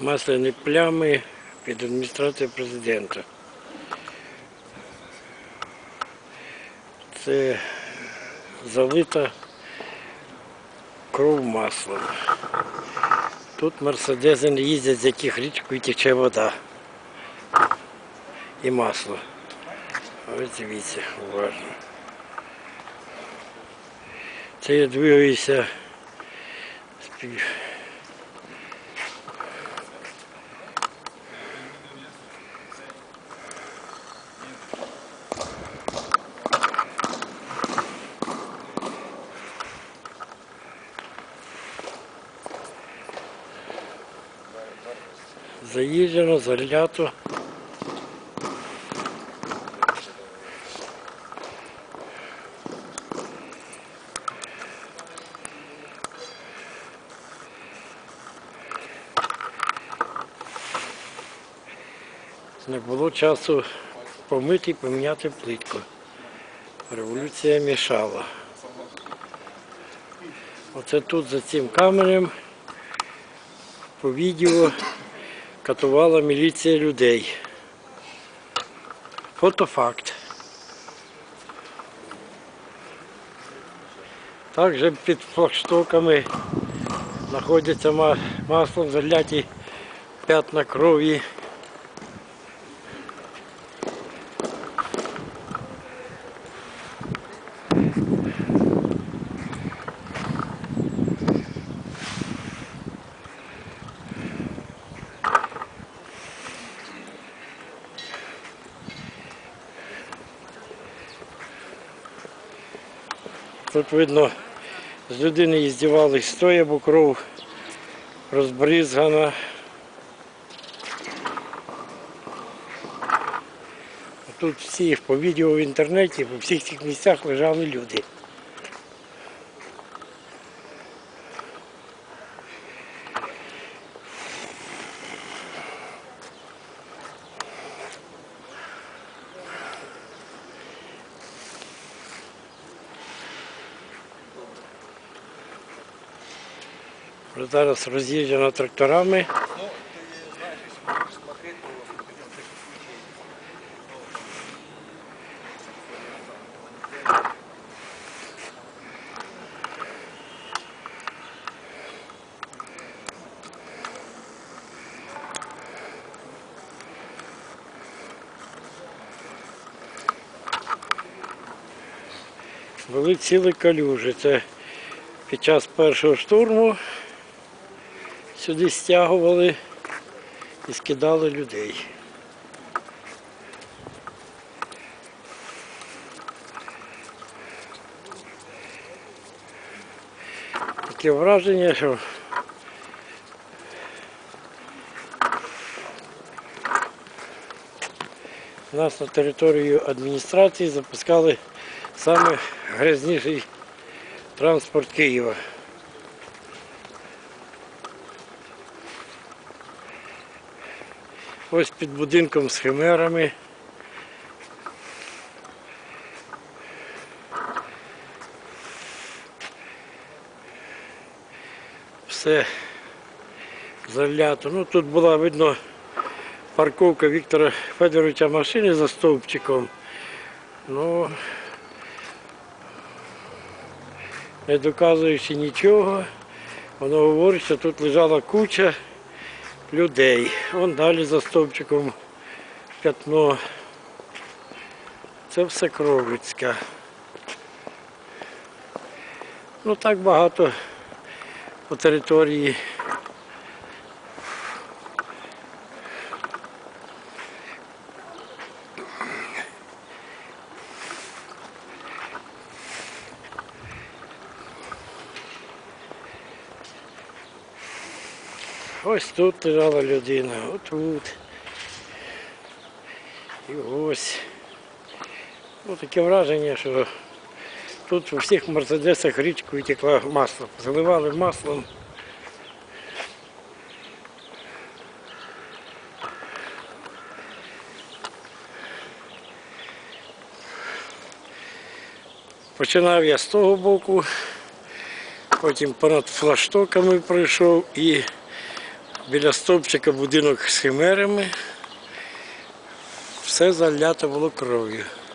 масляні плями під адміністрацією президента. Це залита кров маслом. Тут мерседеси не їздять, з яких річкою тече вода і масло. Ось дивіться, уважно. Це я двигаюся заїжджено, залято. Не було часу помити і поміняти плитку. Революція мішала. Оце тут за цим каменем по відео катувала міліція людей. Фотофакт. Також під флагштоками знаходяться ма- маслом заляті п'ятна крові. Тут видно, з людини їздівали стоя, бо кров розбризгана. Тут всі по відео в інтернеті, по всіх цих місцях лежали люди. Зараз роз'їжджено тракторами. Були цілі калюжі. Це під час першого штурму сюди стягували і скидали людей. Таке враження, що нас на територію адміністрації запускали саме грязніший транспорт Києва. Ось під будинком з химерами. Все залято. Ну тут була видно парковка Віктора Федоровича машини за стовпчиком. Ну не доказуючи нічого, воно говорить, що тут лежала куча людей. Вон далі за стовпчиком п'ятно. Це все Кровицька. Ну так багато по території. Ось тут лежала людина, отут. І ось. Ну, таке враження, що тут у всіх мерседесах річкою текла масло. Заливали маслом. Починав я з того боку, потім понад флаштоками пройшов і Біля стовпчика будинок з химерами. Все залято було кров'ю.